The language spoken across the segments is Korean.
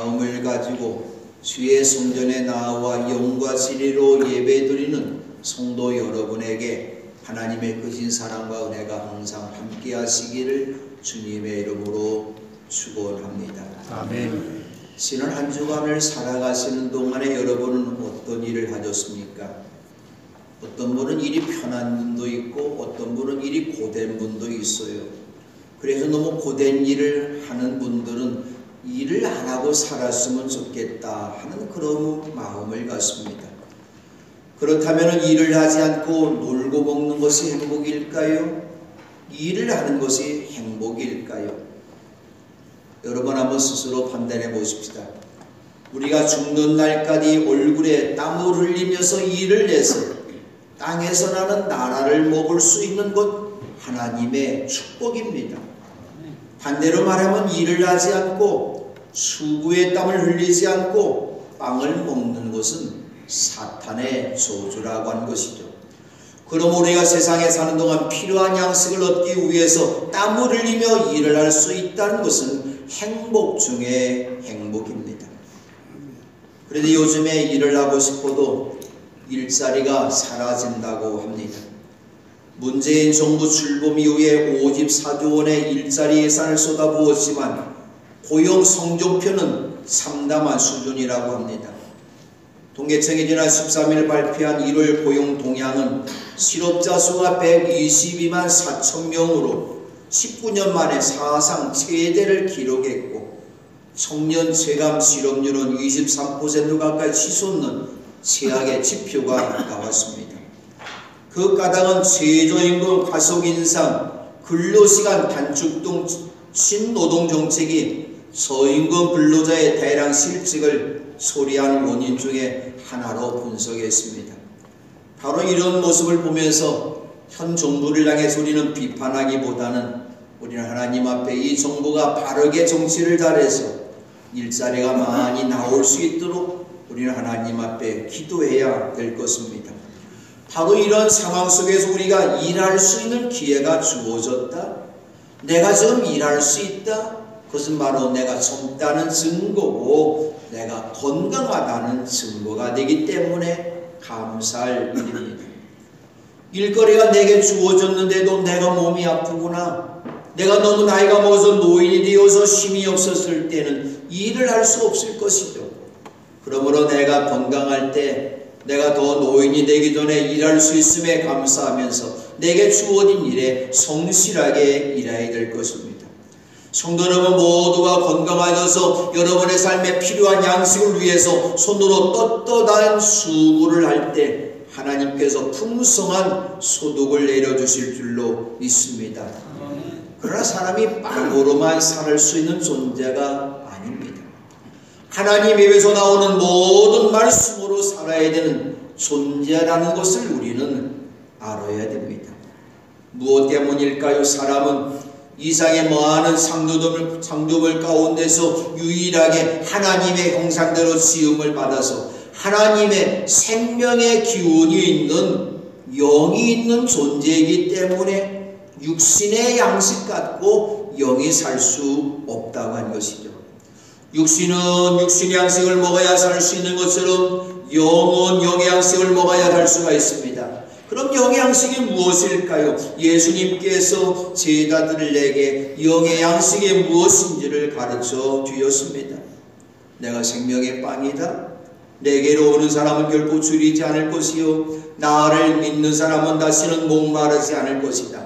마음을 가지고 주의 성전에 나와 영과 진리로 예배드리는 성도 여러분에게 하나님의 크신 사랑과 은혜가 항상 함께 하시기를 주님의 이름으로 축원합니다. 아멘. 지난 한 주간을 살아가시는 동안에 여러분은 어떤 일을 하셨습니까? 어떤 분은 일이 편한 분도 있고 어떤 분은 일이 고된 분도 있어요. 그래서 너무 고된 일을 하는 분들은 일을 안 하고 살았으면 좋겠다 하는 그런 마음을 갖습니다. 그렇다면 일을 하지 않고 놀고 먹는 것이 행복일까요? 일을 하는 것이 행복일까요? 여러분 한번 스스로 판단해 보십시다. 우리가 죽는 날까지 얼굴에 땀을 흘리면서 일을 해서 땅에서 나는 나라를 먹을 수 있는 것 하나님의 축복입니다. 반대로 말하면 일을 하지 않고 수구의 땀을 흘리지 않고 빵을 먹는 것은 사탄의 저주라고 한 것이죠. 그럼 우리가 세상에 사는 동안 필요한 양식을 얻기 위해서 땀을 흘리며 일을 할 수 있다는 것은 행복 중에 행복입니다. 그런데 요즘에 일을 하고 싶어도 일자리가 사라진다고 합니다. 문재인 정부 출범 이후에 54조 원의 일자리 예산을 쏟아부었지만 고용 성적표는 참담한 수준이라고 합니다. 통계청이 지난 13일 발표한 1월 고용 동향은 실업자 수가 122만 4천 명으로 19년 만에 사상 최대를 기록했고 청년 체감 실업률은 23% 가까이 치솟는 최악의 지표가 나왔습니다. 그 까닭은 최저임금 가속 인상, 근로시간 단축 등 신노동 정책이 저임금 근로자의 대량 실직을 소리하는 원인 중에 하나로 분석했습니다. 바로 이런 모습을 보면서 현 정부를 향해서 우리는 비판하기보다는 우리는 하나님 앞에 이 정부가 바르게 정치를 잘해서 일자리가 많이 나올 수 있도록 우리는 하나님 앞에 기도해야 될 것입니다. 바로 이런 상황 속에서 우리가 일할 수 있는 기회가 주어졌다. 내가 지금 일할 수 있다. 그것은 바로 내가 젊다는 증거고 내가 건강하다는 증거가 되기 때문에 감사할 일입니다. 일거리가 내게 주어졌는데도 내가 몸이 아프구나. 내가 너무 나이가 먹어서 노인이 되어서 힘이 없었을 때는 일을 할 수 없을 것이죠. 그러므로 내가 건강할 때 내가 더 노인이 되기 전에 일할 수 있음에 감사하면서 내게 주어진 일에 성실하게 일해야 될 것입니다. 성도 여러분 모두가 건강하셔서 여러분의 삶에 필요한 양식을 위해서 손으로 떳떳한 수고를 할 때 하나님께서 풍성한 소득을 내려주실 줄로 믿습니다. 그러나 사람이 빵으로만 살 수 있는 존재가 아닙니다. 하나님 입에서 나오는 모든 말씀으로 살아야 되는 존재라는 것을 우리는 알아야 됩니다. 무엇 때문일까요? 사람은 이상에 많은 상도들, 상도들 가운데서 유일하게 하나님의 형상대로 지음을 받아서 하나님의 생명의 기운이 있는 영이 있는 존재이기 때문에 육신의 양식 갖고 영이 살 수 없다고 한 것이죠. 육신은 육신의 양식을 먹어야 살 수 있는 것처럼 영은 영의 양식을 먹어야 살 수가 있습니다. 그럼 영의 양식이 무엇일까요? 예수님께서 제자들에게 영의 양식이 무엇인지를 가르쳐 주었습니다. 내가 생명의 빵이다. 내게로 오는 사람은 결코 줄이지 않을 것이요 나를 믿는 사람은 다시는 목마르지 않을 것이다.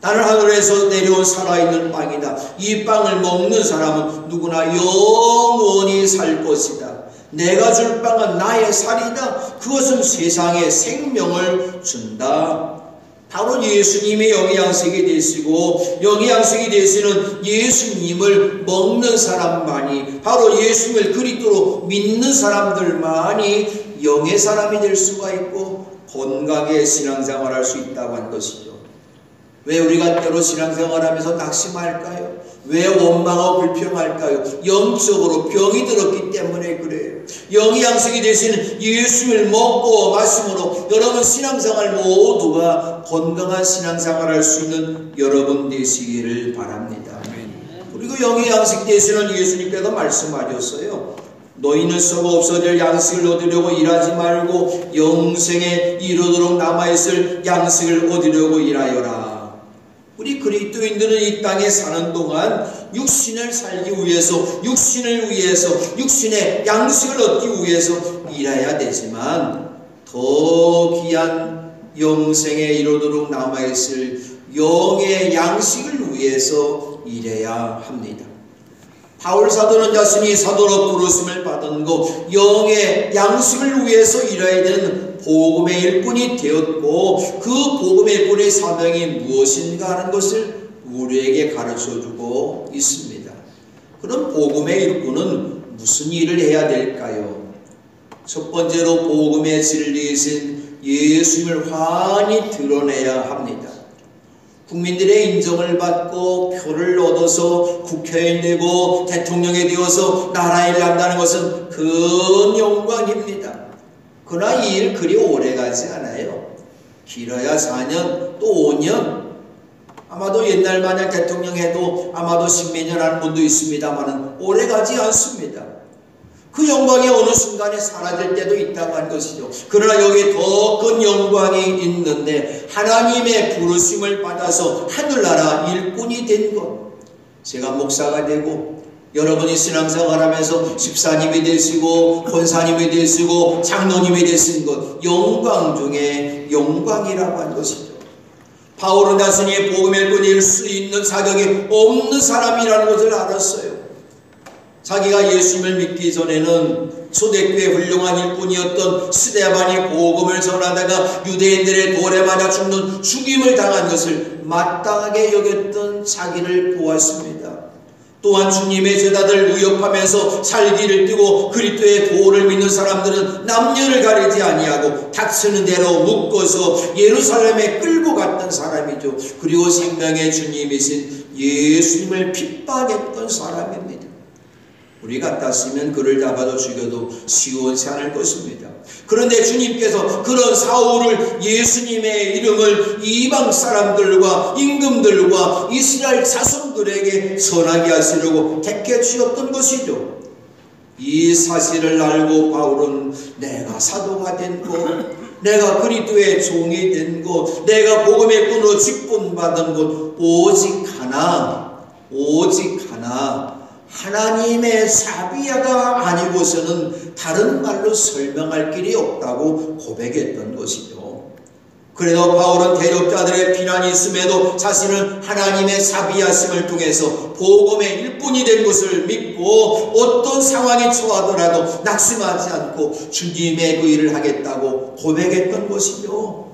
나는 하늘에서 내려온 살아있는 빵이다. 이 빵을 먹는 사람은 누구나 영원히 살 것이다. 내가 줄 빵은 나의 살이다. 그것은 세상에 생명을 준다. 바로 예수님의 영양식이 되시고 영양식이 되시는 예수님을 먹는 사람만이 바로 예수님을 그리스도로 믿는 사람들만이 영의 사람이 될 수가 있고 건강하게 신앙생활 할수 있다고 한 것이죠. 왜 우리가 때로 신앙생활하면서 낙심할까요? 왜 원망하고 불평할까요? 영적으로 병이 들었기 때문에 그래요. 영이 양식이 되시는 예수를 먹고 마심으로 여러분 신앙생활 모두가 건강한 신앙생활 할 수 있는 여러분 되시기를 바랍니다. 그리고 영의 양식 대신은 예수님께서 말씀하셨어요. 너희는 썩어 없어질 양식을 얻으려고 일하지 말고 영생에 이르도록 남아있을 양식을 얻으려고 일하여라. 우리 그리스도인들은 이 땅에 사는 동안 육신을 살기 위해서 육신을 위해서 육신의 양식을 얻기 위해서 일해야 되지만 더 귀한 영생에 이르도록 남아있을 영의 양식을 위해서 일해야 합니다. 바울 사도는 자신이 사도로 부르심을 받은 거 영의 양식을 위해서 일해야 되는 복음의 일꾼이 되었고 그 복음의 일꾼의 사명이 무엇인가 하는 것을 우리에게 가르쳐 주고 있습니다. 그럼 복음의 일꾼은 무슨 일을 해야 될까요? 첫 번째로 복음의 진리이신 예수님을 환히 드러내야 합니다. 국민들의 인정을 받고 표를 얻어서 국회의원 되고 대통령이 되어서 나라 일을 한다는 것은 큰 영광입니다. 그러나 이 일 그리 오래 가지 않아요. 길어야 4년 또 5년 아마도 옛날 마냥 대통령 해도 아마도 10몇 년 하는 분도 있습니다만 오래 가지 않습니다. 그 영광이 어느 순간에 사라질 때도 있다고 한 것이죠. 그러나 여기 더 큰 영광이 있는데 하나님의 부르심을 받아서 하늘나라 일꾼이 된 것. 제가 목사가 되고 여러분이 신앙생활 하면서 집사님이 되시고 권사님이 되시고 장로님이 되신 것 영광 중에 영광이라고 한 것이죠. 바울은 자신이 복음의 뿐일 수 있는 자격이 없는 사람이라는 것을 알았어요. 자기가 예수님을 믿기 전에는 초대교회 훌륭한 일꾼이었던 스데반이 복음을 전하다가 유대인들의 돌에 맞아 죽는 죽임을 당한 것을 마땅하게 여겼던 자기를 보았습니다. 또한 주님의 제자들 위협하면서 살기를 뜨고 그리스도의 도를 믿는 사람들은 남녀를 가리지 아니하고 닥치는 대로 묶어서 예루살렘에 끌고 갔던 사람이죠. 그리고 생명의 주님이신 예수님을 핍박했던 사람입니다. 우리 같았으면 그를 잡아도 죽여도 시원치 않을 것입니다. 그런데 주님께서 그런 사울을 예수님의 이름을 이방 사람들과 임금들과 이스라엘 자손들에게 전하게 하시려고 택해 주셨던 것이죠. 이 사실을 알고 바울은 내가 사도가 된 것, 내가 그리스도의 종이 된 것, 내가 복음의 꾼으로 직분받은 것 오직 하나, 오직 하나 하나님의 사비야가 아니고서는 다른 말로 설명할 길이 없다고 고백했던 것이죠. 그래도 바울은 대적자들의 비난이 있음에도 자신은 하나님의 사비하심을 통해서 복음의 일꾼이 된 것을 믿고 어떤 상황에 처하더라도 낙심하지 않고 주님의 그 일을 하겠다고 고백했던 것이죠.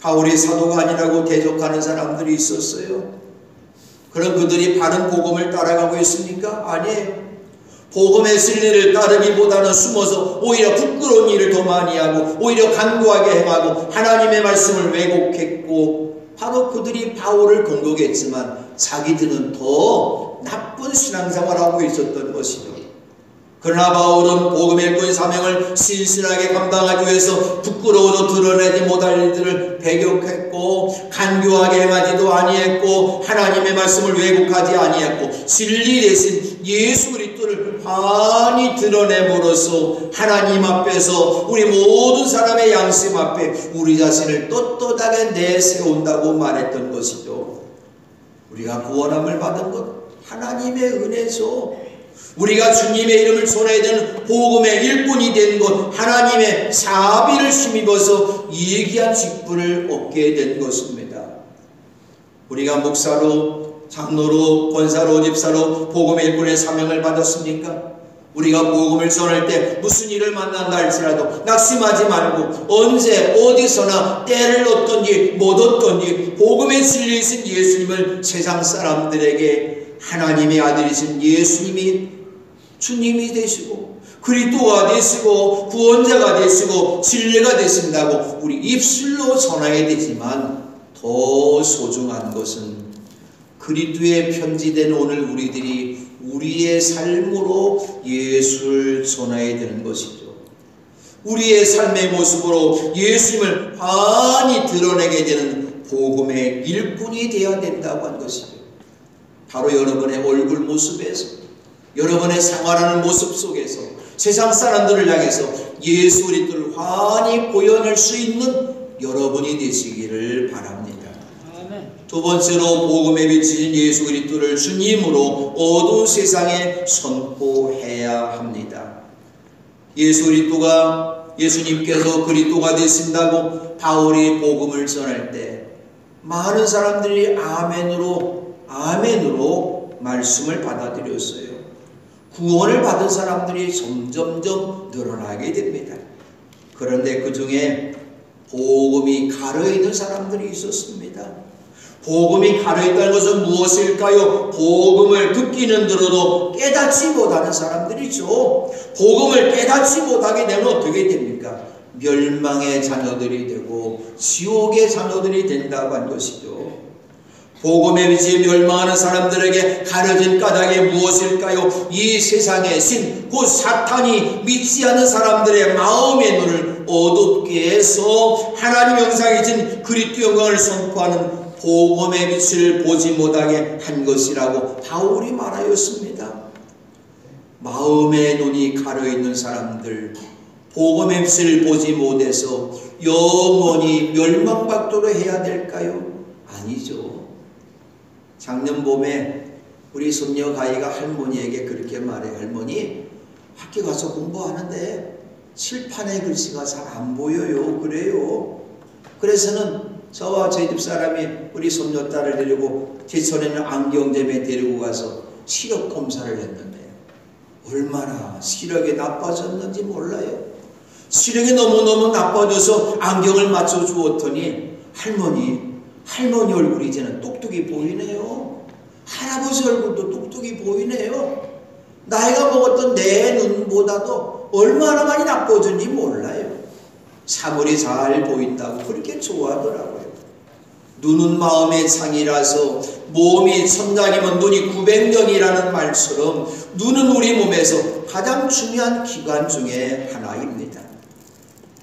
바울이 사도가 아니라고 대적하는 사람들이 있었어요. 그럼 그들이 바른 복음을 따라가고 있습니까? 아니에요. 복음의 진리를 따르기보다는 숨어서 오히려 부끄러운 일을 더 많이 하고 오히려 간구하게 행하고 하나님의 말씀을 왜곡했고 바로 그들이 바울을 공격했지만 자기들은 더 나쁜 신앙생활을 하고 있었던 것이죠. 그러나 바울은 복음의 꾼 사명을 신실하게 감당하기 위해서 부끄러워도 드러내지 못할 일들을 배격했고 간교하게 행하지도 아니했고 하나님의 말씀을 왜곡하지 아니했고 진리 대신 예수 그리스도를 환히 드러내므로써 하나님 앞에서 우리 모든 사람의 양심 앞에 우리 자신을 떳떳하게 내세운다고 말했던 것이죠. 우리가 구원함을 받은 것 하나님의 은혜죠. 우리가 주님의 이름을 전해야 되는 복음의 일꾼이 된 것, 하나님의 자비를 힘입어서 예기한 직분을 얻게 된 것입니다. 우리가 목사로, 장로로, 권사로, 집사로 복음의 일꾼의 사명을 받았습니까? 우리가 복음을 전할 때 무슨 일을 만난다 할지라도 낙심하지 말고 언제 어디서나 때를 얻든지 못 얻든지 복음의 진리이신 예수님을 세상 사람들에게 하나님의 아들이신 예수님이 주님이 되시고 그리스도가 되시고 구원자가 되시고 진리가 되신다고 우리 입술로 전하게 되지만 더 소중한 것은 그리스도의 편지된 오늘 우리들이 우리의 삶으로 예수를 전해야 되는 것이죠. 우리의 삶의 모습으로 예수님을 환히 드러내게 되는 복음의 일꾼이 되어야 된다고 한 것이죠. 바로 여러분의 얼굴 모습에서 여러분의 생활하는 모습 속에서 세상 사람들을 향해서 예수 그리스도를 환히 보여낼 수 있는 여러분이 되시기를 바랍니다. 두 번째로 복음에 비친 예수 그리스도를 주님으로 어두운 세상에 선포해야 합니다. 예수 그리스도가 예수님께서 그리스도가 되신다고 바울이 복음을 전할 때 많은 사람들이 아멘으로 아멘으로 말씀을 받아들였어요. 구원을 받은 사람들이 점점점 늘어나게 됩니다. 그런데 그 중에 복음이 가려있는 사람들이 있었습니다. 복음이 가려있다는 것은 무엇일까요? 복음을 듣기는 들어도 깨닫지 못하는 사람들이죠. 복음을 깨닫지 못하게 되면 어떻게 됩니까? 멸망의 자녀들이 되고 지옥의 자녀들이 된다고 한 것이죠. 복음에 비해 멸망하는 사람들에게 가려진 까닭이 무엇일까요? 이 세상의 신, 곧 사탄이 믿지 않는 사람들의 마음의 눈을 어둡게 해서 하나님 영상에 진 그리스도 영광을 선포하는 복음의 빛을 보지 못하게 한 것이라고 바울이 말하였습니다. 마음의 눈이 가려 있는 사람들, 복음의 빛을 보지 못해서 영원히 멸망받도록 해야 될까요? 아니죠. 작년 봄에 우리 손녀 가희가 할머니에게 그렇게 말해 할머니 학교 가서 공부하는데 칠판에 글씨가 잘 안 보여요. 그래요? 그래서는 저와 저희 집 사람이 우리 손녀 딸을 데리고 제천에는 안경점에 데리고 가서 시력 검사를 했는데 얼마나 시력이 나빠졌는지 몰라요. 시력이 너무너무 나빠져서 안경을 맞춰 주었더니 할머니 할머니 얼굴이 이제는 똑똑히 보이네요. 할아버지 얼굴도 똑똑히 보이네요. 나이가 먹었던 내 눈보다도 얼마나 많이 나빠졌는지 몰라요. 사물이 잘 보인다고 그렇게 좋아하더라고요. 눈은 마음의 창이라서 몸이 천장이면 눈이 900년이라는 말처럼 눈은 우리 몸에서 가장 중요한 기관 중에 하나입니다.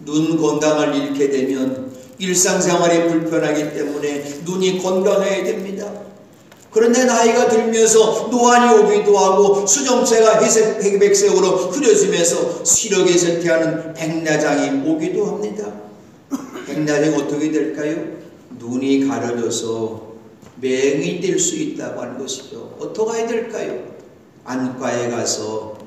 눈 건강을 잃게 되면 일상생활이 불편하기 때문에 눈이 건강해야 됩니다. 그런데 나이가 들면서 노안이 오기도 하고 수정체가 회색, 백색으로 흐려지면서 시력이 쇠퇴하는 백내장이 오기도 합니다. 백내장이 어떻게 될까요? 눈이 가려져서 맹이 될 수 있다고 하는 것이죠. 어떻게 해야 될까요? 안과에 가서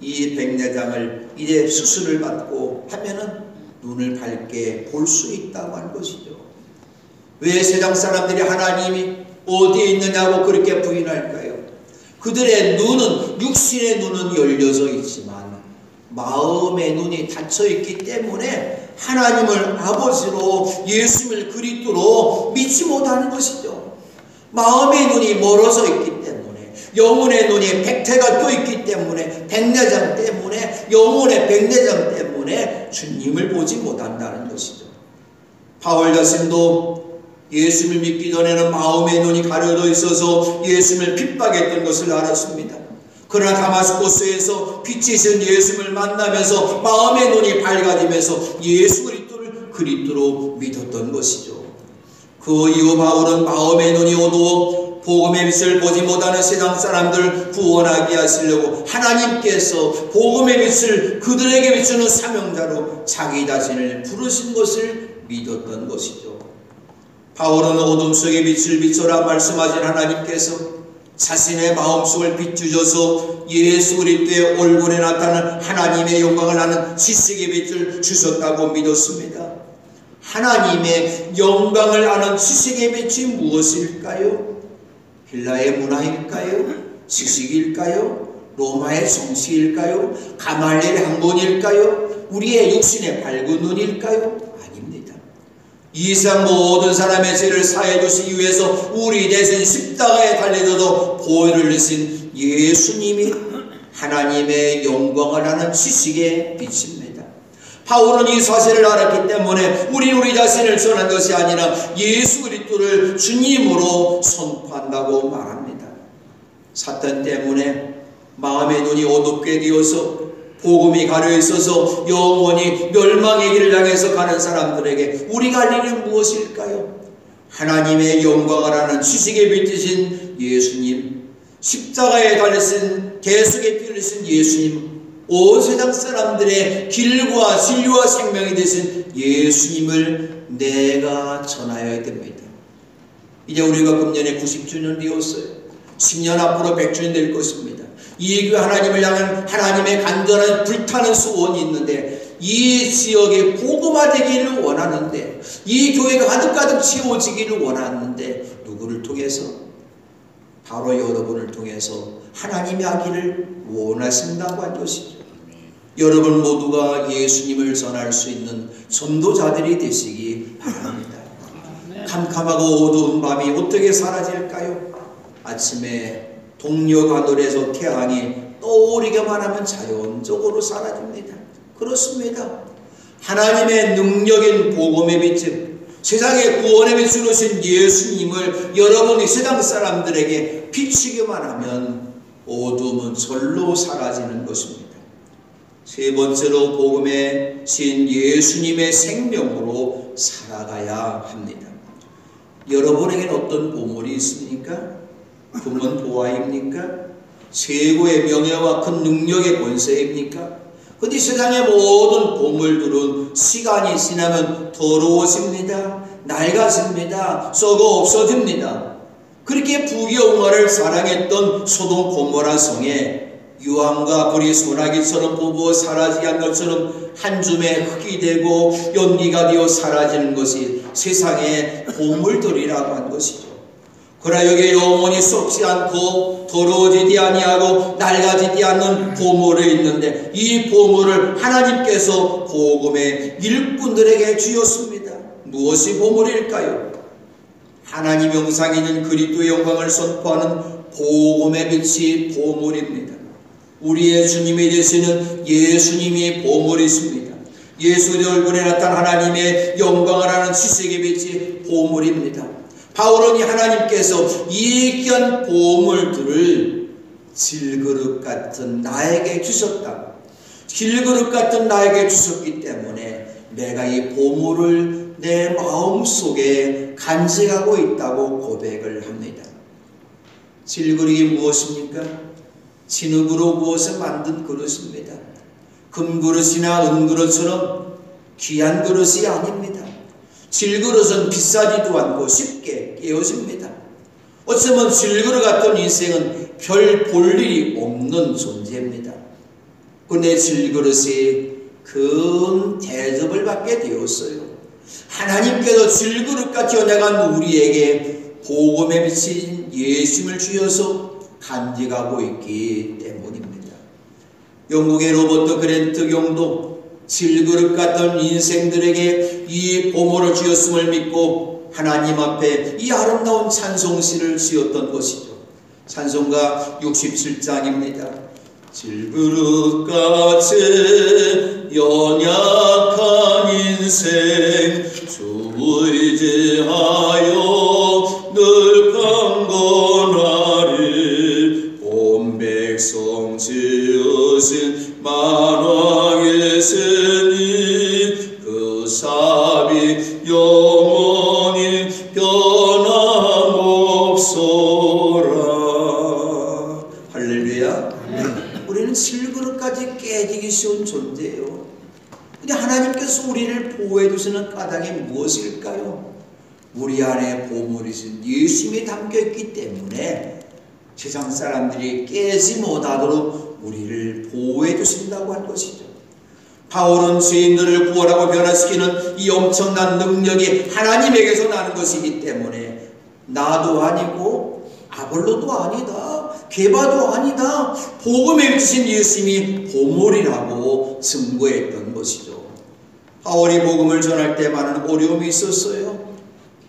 이 백내장을 이제 수술을 받고 하면은 눈을 밝게 볼 수 있다고 하는 것이죠. 왜 세상 사람들이 하나님이 어디에 있느냐고 그렇게 부인할까요? 그들의 눈은 육신의 눈은 열려져 있지만 마음의 눈이 닫혀 있기 때문에 하나님을 아버지로 예수를 그리스도로 믿지 못하는 것이죠. 마음의 눈이 멀어져 있기 때문에 영혼의 눈이 백태가 떠 있기 때문에 백내장 때문에 영혼의 백내장 때문에 주님을 보지 못한다는 것이죠. 바울 자신도 예수를 믿기 전에는 마음의 눈이 가려져 있어서 예수를 핍박했던 것을 알았습니다. 그러나 다마스코스에서 빛이신 예수를 만나면서 마음의 눈이 밝아지면서 예수 그리스도를 그리스도로 믿었던 것이죠. 그 이후 바울은 마음의 눈이 어두워 복음의 빛을 보지 못하는 세상 사람들 구원하게 하시려고 하나님께서 복음의 빛을 그들에게 비추는 사명자로 자기 자신을 부르신 것을 믿었던 것이죠. 바울은 어둠 속에 빛을 비춰라 말씀하신 하나님께서 자신의 마음속을 비추셔서 예수 그리스도의 얼굴에 나타나는 하나님의 영광을 하는 지식의 빛을 주셨다고 믿었습니다. 하나님의 영광을 아는 지식의 빛이 무엇일까요? 힐라의 문화일까요? 지식일까요? 로마의 정치일까요? 가말리의 학문일까요? 우리의 육신의 밝은 눈일까요? 이상 모든 사람의 죄를 사해 주시기 위해서 우리 대신 십자가에 달려져도 보혈을 내신 예수님이 하나님의 영광을 하는 지식의 빛입니다. 바울은 이 사실을 알았기 때문에 우리 우리 자신을 전한 것이 아니라 예수 그리스도를 주님으로 선포한다고 말합니다. 사탄 때문에 마음의 눈이 어둡게 되어서 복음이 가려 있어서 영원히 멸망의 길을 향해서 가는 사람들에게 우리가 할 일은 무엇일까요? 하나님의 영광을 하는 지식에 빛드신 예수님 십자가에 달리신 대속에 피를 흘리신 예수님 온 세상 사람들의 길과 진리와 생명이 되신 예수님을 내가 전하여야 됩니다. 이제 우리가 금년에 90주년 되었어요. 10년 앞으로 100주년 될 것입니다. 이 하나님을 향한 하나님의 간절한 불타는 소원이 있는데 이 지역에 보고화되기를 원하는데 이 교회가 가득가득 채워지기를 원하는데 누구를 통해서 바로 여러분을 통해서 하나님이 하기를 원하신다고 한 것이죠. 여러분 모두가 예수님을 전할 수 있는 전도자들이 되시기 바랍니다. 캄캄하고 어두운 밤이 어떻게 사라질까요? 아침에 동료관울에서 태양이 떠오르기만 하면 자연적으로 사라집니다. 그렇습니다. 하나님의 능력인 복음의 빛은 세상의 구원의 빛으로 신 예수님을 여러분이 세상 사람들에게 비추기만 하면 어둠은 절로 사라지는 것입니다. 세 번째로 복음의 신 예수님의 생명으로 살아가야 합니다. 여러분에게는 어떤 보물이 있습니까? 금은 보화입니까? 최고의 명예와 큰 능력의 권세입니까? 근데 세상의 모든 보물들은 시간이 지나면 더러워집니다. 낡아집니다. 썩어 없어집니다. 그렇게 부귀영화를 사랑했던 소동 고모라 성에 유황과 불이 소나기처럼 부부어 사라지게 한 것처럼 한 줌의 흙이 되고 연기가 되어 사라지는 것이 세상의 보물들이라고 한 것이죠. 그러나 여기에 영원히 썩지 않고 더러워지지 아니하고 낡아지지 않는 보물이 있는데 이 보물을 하나님께서 복음의 일꾼들에게 주었습니다. 무엇이 보물일까요? 하나님 영상에 있는 그리스도의 영광을 선포하는 복음의 빛이 보물입니다. 우리의 주님이 되시는 예수님이 보물이십니다. 예수의 얼굴에 나타난 하나님의 영광을 하는 지식의 빛이 보물입니다. 바울은 이 하나님께서 이 귀한 보물들을 질그릇 같은 나에게 주셨다. 질그릇 같은 나에게 주셨기 때문에 내가 이 보물을 내 마음속에 간직하고 있다고 고백을 합니다. 질그릇이 무엇입니까? 진흙으로 구워서 만든 그릇입니다. 금그릇이나 은그릇처럼 귀한 그릇이 아닙니다. 질그릇은 비싸지도 않고 쉽게 깨어집니다. 어쩌면 질그릇 같은 인생은 별 볼 일이 없는 존재입니다. 그내 질그릇이 큰 대접을 받게 되었어요. 하나님께서 질그릇같이 연약한 우리에게 복음에 비친 예수님을 주셔서 간직하고 있기 때문입니다. 영국의 로버트 그랜트 경도 질그릇 같던 인생들에게 이 보물을 주었음을 믿고 하나님 앞에 이 아름다운 찬송시를 지었던 것이죠. 찬송가 67장입니다. 질그릇같이 연약한 인생 주의 우리 안에 보물이신 예수님이 담겨있기 때문에 세상 사람들이 깨지 못하도록 우리를 보호해 주신다고 한 것이죠. 바울은 죄인들을 구원하고 변화시키는 이 엄청난 능력이 하나님에게서 나는 것이기 때문에 나도 아니고 아볼로도 아니다. 개바도 아니다. 복음에 주신 예수님이 보물이라고 증거했던 것이죠. 바울이 복음을 전할 때 많은 어려움이 있었어요.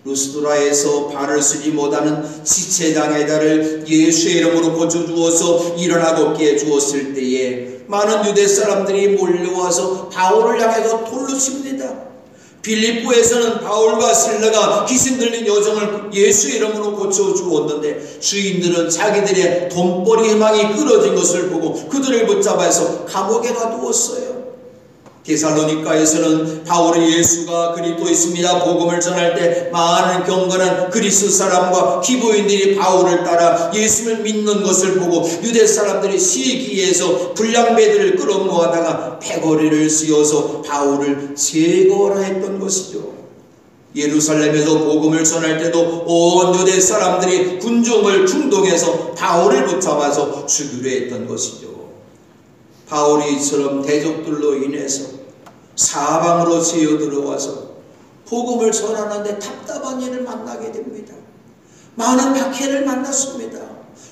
루스드라에서 발을 쓰지 못하는 지체장애자를 예수의 이름으로 고쳐주어서 일어나 걷게 주었을 때에 많은 유대 사람들이 몰려와서 바울을 향해서 돌로 칩니다. 빌립보에서는 바울과 실라가 귀신 들린 여정을 예수 이름으로 고쳐주었는데 주인들은 자기들의 돈벌이 희망이 끊어진 것을 보고 그들을 붙잡아서 감옥에 가두었어요. 데살로니카에서는 바울이 예수가 그리스도 있습니다. 복음을 전할 때 많은 경건한 그리스 사람과 기부인들이 바울을 따라 예수를 믿는 것을 보고 유대 사람들이 시기에서 불량배들을 끌어모아다가 패거리를 씌워서 바울을 제거하라 했던 것이죠. 예루살렘에서 복음을 전할 때도 온 유대 사람들이 군중을 충동해서 바울을 붙잡아서 죽이려 했던 것이죠. 바울이 이처럼 대적들로 인해서 사방으로 지어 들어와서 복음을 전하는데 답답한 일을 만나게 됩니다. 많은 박해를 만났습니다.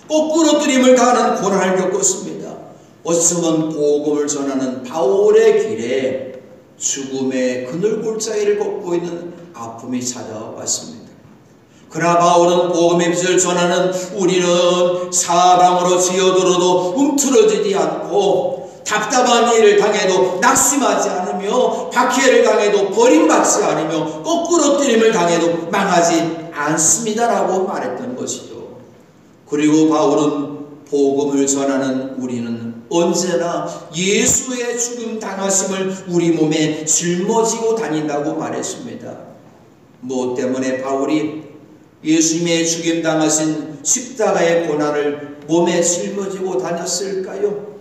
거꾸로 들임을 가는 고난을 겪었습니다. 어쩌면 복음을 전하는 바울의 길에 죽음의 그늘 골짜기를 걷고 있는 아픔이 찾아왔습니다. 그러나 바울은 복음의 빛을 전하는 우리는 사방으로 지어들어도 움츠러지지 않고 답답한 일을 당해도 낙심하지 않으며 박해를 당해도 버림받지 않으며 거꾸로 뜨림을 당해도 망하지 않습니다라고 말했던 것이죠. 그리고 바울은 복음을 전하는 우리는 언제나 예수의 죽음 당하심을 우리 몸에 짊어지고 다닌다고 말했습니다. 무엇 때문에 바울이 예수님의 죽임 당하신 십자가의 고난을 몸에 짊어지고 다녔을까요?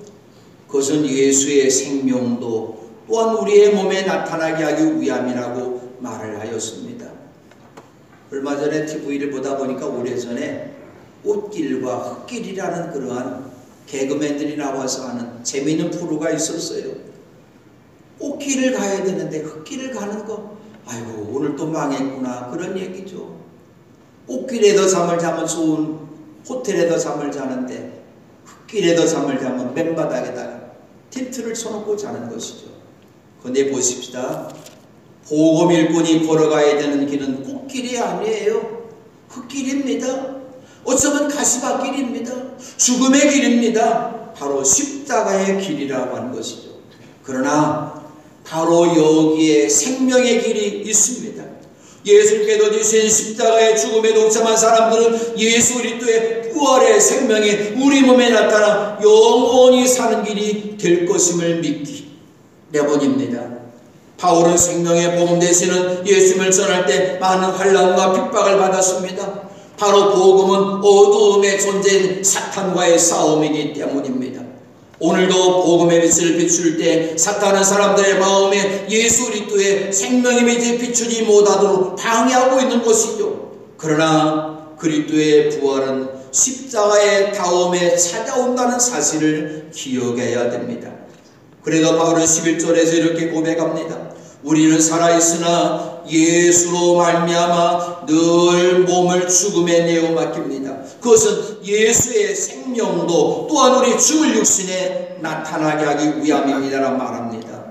그것은 예수의 생명도 또한 우리의 몸에 나타나게 하기 위함이라고 말을 하였습니다. 얼마 전에 TV를 보다 보니까 오래전에 꽃길과 흙길이라는 그러한 개그맨들이 나와서 하는 재미있는 프로가 있었어요. 꽃길을 가야 되는데 흙길을 가는 거, 아이고, 오늘 또 망했구나. 그런 얘기죠. 꽃길에도 잠을 자면 좋은 호텔에도 잠을 자는데 흙길에도 잠을 자면 맨바닥에다가 텐트를 쳐놓고 자는 것이죠. 그런데 보십시다. 보금 일꾼이 걸어가야 되는 길은 꽃길이 아니에요. 흙길입니다. 어쩌면 가시밭길입니다. 죽음의 길입니다. 바로 십자가의 길이라고 하는 것이죠. 그러나 바로 여기에 생명의 길이 있습니다. 예수께서 주신 십자가의 죽음에 동참한 사람들은 예수 그리스도의 부활의 생명이 우리 몸에 나타나 영원히 사는 길이 될 것임을 믿기 때문입니다. 바울은 생명의 복음 대신은 예수님을 전할 때 많은 환란과 핍박을 받았습니다. 바로 복음은 어두움의 존재인 사탄과의 싸움이기 때문입니다. 오늘도 복음의 빛을 비출 때 사탄은 사람들의 마음에 예수 그리스도의 생명의 빛을 비추지 못하도록 방해하고 있는 것이죠. 그러나 그리스도의 부활은 십자가의 다음에 찾아온다는 사실을 기억해야 됩니다. 그래도 바울은 11절에서 이렇게 고백합니다. 우리는 살아있으나 예수로 말미암아 늘 몸을 죽음에 내어 맡깁니다. 그것은 예수의 생명도 또한 우리 죽을 육신에 나타나게 하기 위함입니다라 말합니다.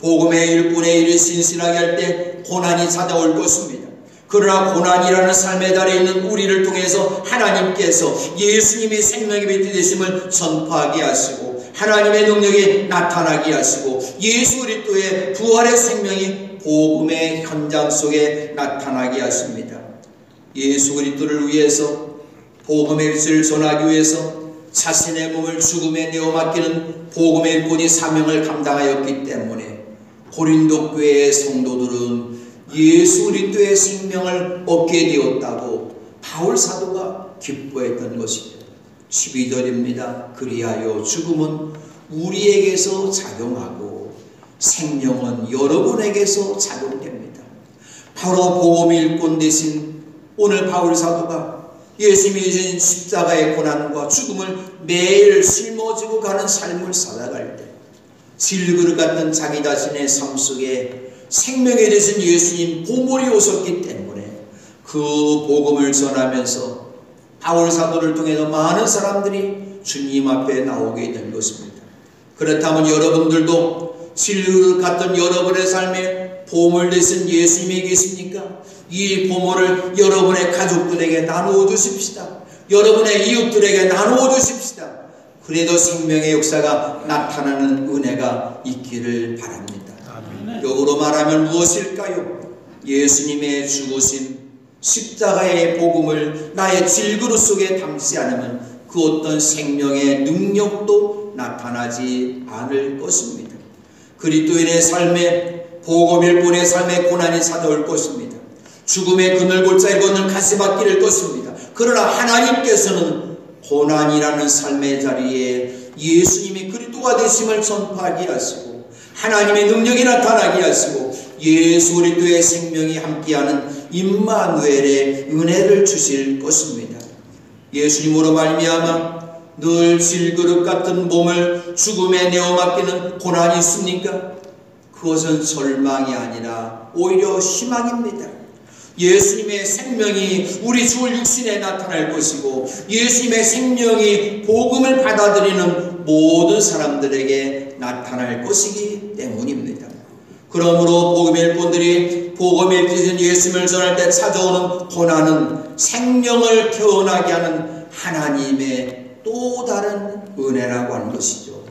복음의 일꾼의 일을 신실하게 할 때 고난이 찾아올 것입니다. 그러나 고난이라는 삶의 달에 있는 우리를 통해서 하나님께서 예수님이 생명의 빛이 되심을 전파하게 하시고 하나님의 능력이 나타나게 하시고 예수 그리스도의 부활의 생명이 복음의 현장 속에 나타나게 하십니다. 예수 그리스도를 위해서 복음의 빛을 전하기 위해서 자신의 몸을 죽음에 내어 맡기는 복음의 일꾼이 사명을 감당하였기 때문에 고린도 교회의 성도들은 예수 그리스도의 생명을 얻게 되었다고 바울 사도가 기뻐했던 것이죠. 12절입니다. 그리하여 죽음은 우리에게서 작용하고 생명은 여러분에게서 작용됩니다. 바로 보험 일꾼 대신 오늘 바울 사도가 예수님이 주신 십자가의 고난과 죽음을 매일 짊어지고 가는 삶을 살아갈 때 질그릇 같은 자기 자신의 삶 속에 생명에 대신 예수님 보물이 오셨기 때문에 그 복음을 전하면서 바울 사도를 통해서 많은 사람들이 주님 앞에 나오게 된 것입니다. 그렇다면 여러분들도 진리를 같은 여러분의 삶에 보물 되신 예수님이 계십니까? 이 보물을 여러분의 가족들에게 나누어 주십시다. 여러분의 이웃들에게 나누어 주십시다. 그래도 생명의 역사가 나타나는 은혜가 있기를 바랍니다. 역으로 말하면 무엇일까요? 예수님의 죽으심, 십자가의 복음을 나의 질그릇 속에 담지 않으면 그 어떤 생명의 능력도 나타나지 않을 것입니다. 그리스도인의 삶에 복음일꾼의 삶에 고난이 찾아올 것입니다. 죽음의 그늘 골짜기 건널 가시밭길을 걷습니다. 그러나 하나님께서는 고난이라는 삶의 자리에 예수님이 그리스도가 되심을 선포하게 하시고 하나님의 능력이 나타나게 하시고 예수 그리스도의 생명이 함께하는 임마누엘의 은혜를 주실 것입니다. 예수님으로 말미암아 늘 질그릇 같은 몸을 죽음에 내어 맡기는 고난이 있습니까? 그것은 절망이 아니라 오히려 희망입니다. 예수님의 생명이 우리 죽을 육신에 나타날 것이고 예수님의 생명이 복음을 받아들이는 모든 사람들에게 나타날 것이기 때문입니다. 그러므로 복음의 일꾼들이 복음의 뜻인 예수님을 전할 때 찾아오는 고난은 생명을 태어나게 하는 하나님의 또 다른 은혜라고 하는 것이죠.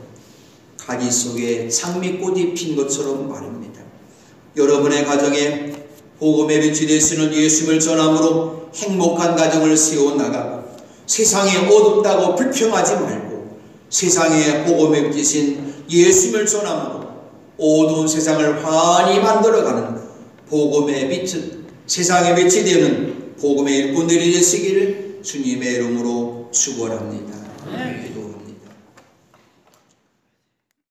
가지 속에 장미꽃이 핀 것처럼 말입니다. 여러분의 가정에 복음의 빛이 되시는 예수님을 전함으로 행복한 가정을 세워나가고 세상에 어둡다고 불평하지 말고 세상에 복음의 빛이신 예수님을 전함으로 어두운 세상을 환히 만들어가는 복음의 빛은 세상의 빛이 되는 복음의 일꾼들이 되시기를 주님의 이름으로 축원합니다. 기도합니다.